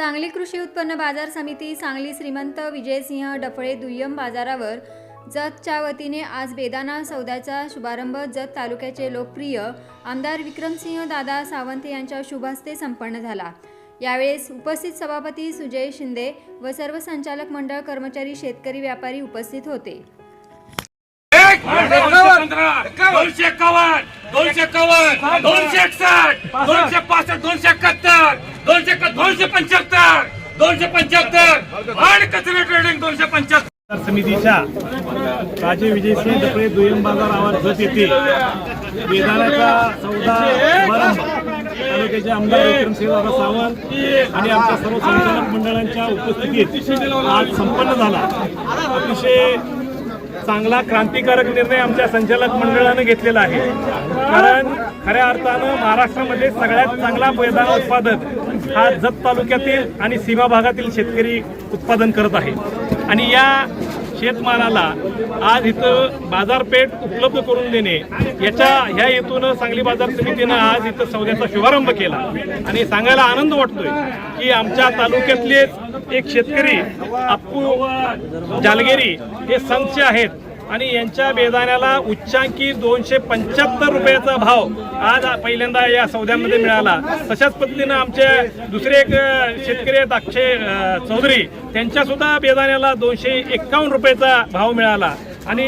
सांगली कृषी उत्पन्न बाजार समिती सांगली श्रीमंत विजयसिंह डफळे दुय्यम बाजारावर जतच्या वतीने आज बेदाना सौद्याचा शुभारंभ. जत तालुक्याचे लोकप्रिय आमदार विक्रमसिंह दादा सावंत यांच्या शुभहस्ते संपन्न झाला. यावेळेस उपस्थित सभापती सुजय शिंदे व सर्व संचालक मंडळ कर्मचारी शेतकरी व्यापारी उपस्थित होते. दोनशे दोनशे एकावन्न दोनशे एकावन्न दोनशे एकसष्ट दोनशे पासष्ट दोनशे एकाहत्तर. दोनशे दोनशे पंच्याहत्तर! दोनशे पंच्याहत्तर! आणि कचरा ट्रेडिंग दोनशे पंच्याहत्तर! समितीच्या राजे विजयसिंह डफळे दुय्यम बाजार आवाज घट येथे. बेदाण्याचा चौदा तालुक्याचे आमदार विक्रमसिंहदादा सावंत आणि आमच्या सर्व संचालक मंडळांच्या उपस्थितीत आज संपन्न झाला. अतिशय चांगला क्रांतिकारक निर्णय आमच्या संचालक मंडळानं घेतलेला आहे. कारण खऱ्या अर्थानं महाराष्ट्रामध्ये सगळ्यात चांगला मैदाना उत्पादक हा जत तालुक्यातील आणि सीमा भागातील शेतकरी उत्पादन करत आहे. आणि या शेतमालाला आज इथं बाजारपेठ उपलब्ध करून देणे याच्या ह्या हेतूनं सांगली बाजार समितीनं आज इथं सौद्याचा शुभारंभ केला. आणि सांगायला आनंद वाटतोय की आमच्या तालुक्यातलेच एक शेतकरी अप्पू जालगेरी हे संच आहेत आणि यांच्या बेदाण्याला उच्चांकी दोनशे पंच्याहत्तर रुपयाचा भाव आज पहिल्यांदा या सौद्यामध्ये मिळाला. तशाच पद्धतीनं आमचे दुसरे एक शेतकरी आहेत अक्षय चौधरी त्यांच्यासुद्धा बेदाण्याला दोनशे एक्कावन्न रुपयाचा भाव मिळाला. आणि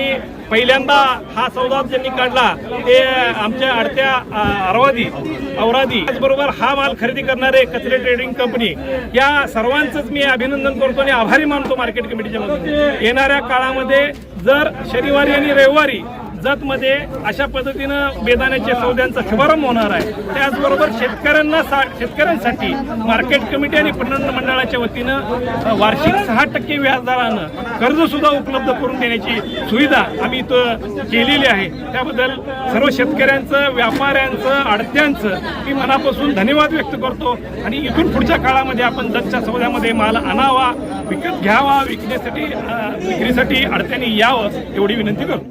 पहिल्यांदा हा सौदा ज्यांनी काढला ते आमच्या आडत्या अरवादी औरादी त्याचबरोबर हा माल खरेदी करणारे कचरे ट्रेडिंग कंपनी या सर्वांचंच मी अभिनंदन करतो आणि आभारी मानतो मार्केट कमिटीच्या येणाऱ्या काळामध्ये जर शनिवारी आणि रविवारी जतमध्ये अशा पद्धतीनं बेदाण्याच्या सौद्यांचा शुभारंभ होणार आहे. त्याचबरोबर शेतकऱ्यांना सा शेतकऱ्यांसाठी मार्केट कमिटी आणि पणन मंडळाच्या वतीनं वार्षिक सहा टक्के व्याजदरानं कर्जसुद्धा उपलब्ध करून देण्याची सुविधा आम्ही इथं केलेली आहे. त्याबद्दल सर्व शेतकऱ्यांचं व्यापाऱ्यांचं आडत्यांचं मी मनापासून धन्यवाद व्यक्त करतो. आणि इथून पुढच्या काळामध्ये आपण जतच्या सौद्यामध्ये माल आणावा विकत घ्यावा विकण्यासाठी विक्रीसाठी आडत्यांनी यावं एवढी विनंती करतो.